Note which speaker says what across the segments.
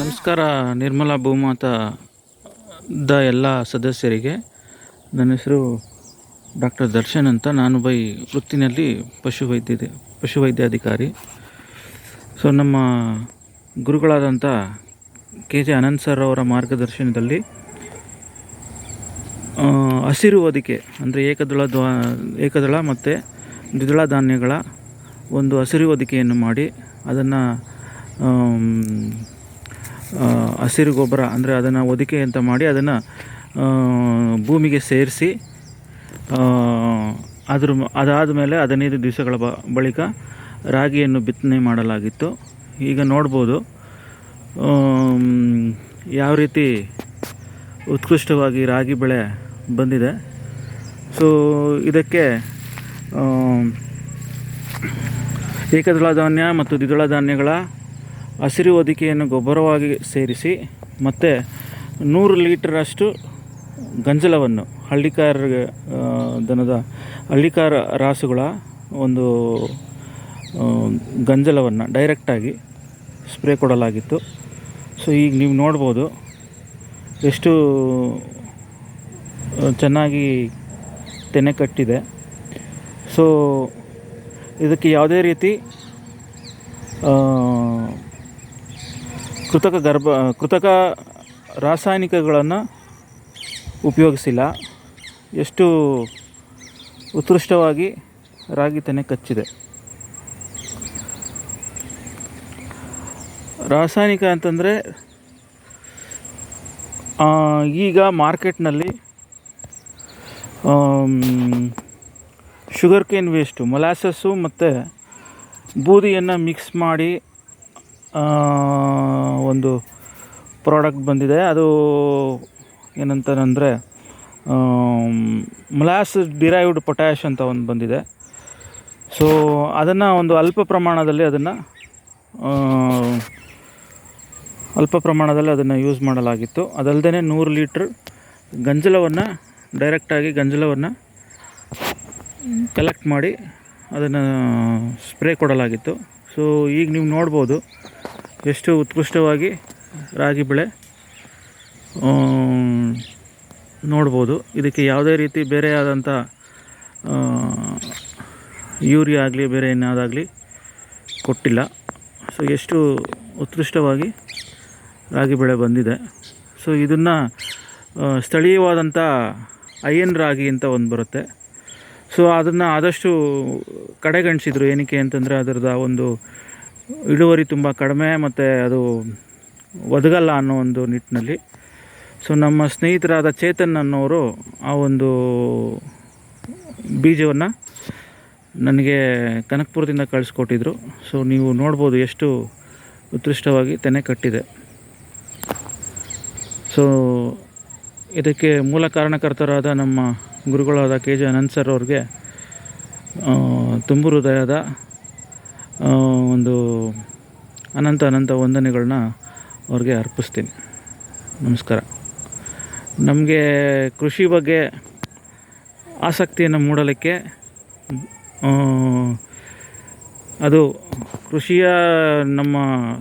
Speaker 1: ನಮಸ್ಕಾರ, ನಿರ್ಮಲಾ ಭೂಮಾತ ದ ಎಲ್ಲ ಸದಸ್ಯರಿಗೆ. ನನ್ನ ಹೆಸರು ಡಾಕ್ಟರ್ ದರ್ಶನ್ ಅಂತ. ನಾನು ಬೈ ವೃತ್ತಿನಲ್ಲಿ ಪಶುವೈದ್ಯ ಪಶುವೈದ್ಯಾಧಿಕಾರಿ ಸೊ ನಮ್ಮ ಗುರುಗಳಾದಂಥ ಕೆ ಜೆ ಅನಂತ್ ಸರ್ ಅವರ ಮಾರ್ಗದರ್ಶನದಲ್ಲಿ ಹಸಿರು ಹೊದಿಕೆ, ಅಂದರೆ ಏಕದಳ ದ್ವಾ, ಏಕದಳ ಮತ್ತು ದ್ವಿದಳ ಧಾನ್ಯಗಳ ಒಂದು ಹಸಿರು ಹೊದಿಕೆಯನ್ನು ಮಾಡಿ ಅದನ್ನು ಹಸಿರು ಗೊಬ್ಬರ ಅಂದರೆ ಅದನ್ನು ಹೊದಿಕೆ ಅಂತ ಮಾಡಿ ಅದನ್ನು ಭೂಮಿಗೆ ಸೇರಿಸಿ ಅದ್ರ ಅದಾದ ಮೇಲೆ ಹದಿನೈದು ದಿವಸಗಳ ಬ, ಬಳಿಕ ರಾಗಿಯನ್ನು ಬಿತ್ತನೆ ಮಾಡಲಾಗಿತ್ತು. ಈಗ ನೋಡ್ಬೋದು ಯಾವ ರೀತಿ ಉತ್ಕೃಷ್ಟವಾಗಿ ರಾಗಿ ಬೆಳೆ ಬಂದಿದೆ. ಸೊ ಇದಕ್ಕೆ ಏಕದಳ ಧಾನ್ಯ ಮತ್ತು ದ್ವಿದಳ ಧಾನ್ಯಗಳ ಹಸಿರು ಹೊದಿಕೆಯನ್ನು ಗೊಬ್ಬರವಾಗಿ ಸೇರಿಸಿ ಮತ್ತು ನೂರು ಲೀಟರಷ್ಟು ಗಂಜಲವನ್ನು ಹಳ್ಳಿಕಾರ ದನದ ಹಳ್ಳಿಕಾರ ರಾಸುಗಳ ಒಂದು ಗಂಜಲವನ್ನು ಡೈರೆಕ್ಟಾಗಿ ಸ್ಪ್ರೇ ಕೊಡಲಾಗಿತ್ತು. ಸೊ ಈಗ ನೀವು ನೋಡ್ಬೋದು ಎಷ್ಟು ಚೆನ್ನಾಗಿ ತೆನೆ ಕಟ್ಟಿದೆ. ಸೊ ಇದಕ್ಕೆ ಯಾವುದೇ ರೀತಿ ಕೃತಕ ಗರ್ಭ ಕೃತಕ ರಾಸಾಯನಿಕಗಳನ್ನು ಉಪಯೋಗಿಸಿಲ್ಲ. ಎಷ್ಟು ಉತ್ಕೃಷ್ಟವಾಗಿ ರಾಗಿ ತನೆ ಕಚ್ಚಿದೆ. ರಾಸಾಯನಿಕ ಅಂತಂದರೆ ಈಗ ಮಾರ್ಕೆಟ್ನಲ್ಲಿ ಶುಗರ್ ಕೇನ್ ವೇಸ್ಟು ಮೊಲಾಸಸ್ಸು ಮತ್ತು ಬೂದಿಯನ್ನು ಮಿಕ್ಸ್ ಮಾಡಿ ಒಂದು ಪ್ರಾಡಕ್ಟ್ ಬಂದಿದೆ. ಅದು ಏನಂತಾನಂದರೆ ಮ್ಲಾಸ್ ಡಿರೈವ್ಡ್ ಪೊಟ್ಯಾಶ್ ಅಂತ ಒಂದು ಬಂದಿದೆ. ಸೊ ಅದನ್ನು ಒಂದು ಅಲ್ಪ ಪ್ರಮಾಣದಲ್ಲಿ ಅದನ್ನು ಅಲ್ಪ ಪ್ರಮಾಣದಲ್ಲಿ ಅದನ್ನು ಯೂಸ್ ಮಾಡಲಾಗಿತ್ತು. ಅದಲ್ಲದೆ ನೂರು ಲೀಟ್ರ್ ಗಂಜಲವನ್ನು ಡೈರೆಕ್ಟಾಗಿ ಗಂಜಲವನ್ನು ಕಲೆಕ್ಟ್ ಮಾಡಿ ಅದನ್ನು ಸ್ಪ್ರೇ ಕೊಡಲಾಗಿತ್ತು. ಸೊ ಈಗ ನೀವು ನೋಡ್ಬೋದು ಎಷ್ಟು ಉತ್ಕೃಷ್ಟವಾಗಿ ರಾಗಿ ಬೆಳೆ ನೋಡ್ಬೋದು. ಇದಕ್ಕೆ ಯಾವುದೇ ರೀತಿ ಬೇರೆ ಆದಂಥ ಯೂರಿಯಾ ಆಗಲಿ, ಬೇರೆ ಏನಾದಾಗಲಿ ಕೊಟ್ಟಿಲ್ಲ. ಸೊ ಎಷ್ಟು ಉತ್ಕೃಷ್ಟವಾಗಿ ರಾಗಿ ಬೆಳೆ ಬಂದಿದೆ. ಸೊ ಇದನ್ನು ಸ್ಥಳೀಯವಾದಂಥ ಅಯ್ಯನ್ ರಾಗಿ ಅಂತ ಒಂದು ಬರುತ್ತೆ. ಸೊ ಅದನ್ನು ಆದಷ್ಟು ಕಡೆಗಣಿಸಿದ್ರು. ಏನಕ್ಕೆ ಅಂತಂದರೆ ಅದರದ ಒಂದು ಇಳುವರಿ ತುಂಬ ಕಡಿಮೆ ಮತ್ತು ಅದು ಒದಗಲ್ಲ ಅನ್ನೋ ಒಂದು ನಿಟ್ಟಿನಲ್ಲಿ. ಸೊ ನಮ್ಮ ಸ್ನೇಹಿತರಾದ ಚೇತನ್ ಅನ್ನೋರು ಆ ಒಂದು ಬೀಜವನ್ನು ನನಗೆ ಕನಕಪುರದಿಂದ ಕಳಿಸ್ಕೊಟ್ಟಿದ್ರು. ಸೊ ನೀವು ನೋಡ್ಬೋದು ಎಷ್ಟು ಉತ್ಕೃಷ್ಟವಾಗಿ ತೆನೆ ಕಟ್ಟಿದೆ. ಸೊ ಇದಕ್ಕೆ ಮೂಲ ಕಾರಣಕರ್ತರಾದ ನಮ್ಮ ಗುರುಗಳಾದ ಕೆ ಜೆ ಅನಂತ್ ಸರ್ ಅವ್ರಿಗೆ ತುಂಬು ಹೃದಯದ ಒಂದು ಅನಂತ ಅನಂತ ವಂದನೆಗಳನ್ನ ಅವ್ರಿಗೆ ಅರ್ಪಿಸ್ತೀನಿ. ನಮಸ್ಕಾರ. ನಮಗೆ ಕೃಷಿ ಬಗ್ಗೆ ಆಸಕ್ತಿಯನ್ನು ಮೂಡಲಿಕ್ಕೆ ಅದು ಕೃಷಿಯ ನಮ್ಮ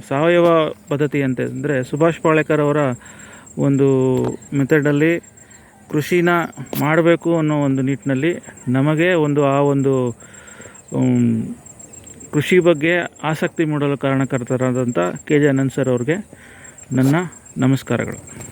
Speaker 1: ಸಾವಯವ ಪದ್ಧತಿ ಅಂತಂದರೆ ಸುಭಾಷ್ ಪಾಳೇಕರ್ ಅವರ ಒಂದು ಮೆಥಡಲ್ಲಿ ಕೃಷಿನ ಮಾಡಬೇಕು ಅನ್ನೋ ಒಂದು ನಿಟ್ಟಿನಲ್ಲಿ ನಮಗೆ ಒಂದು ಆ ಒಂದು ಕೃಷಿ ಬಗ್ಗೆ ಆಸಕ್ತಿ ಮೂಡಲು ಕಾರಣಕರ್ತರಾದಂಥ ಕೆ ಜೆ ಅನಂತ್ ಸರ್ ಅವ್ರಿಗೆ ನನ್ನ ನಮಸ್ಕಾರಗಳು.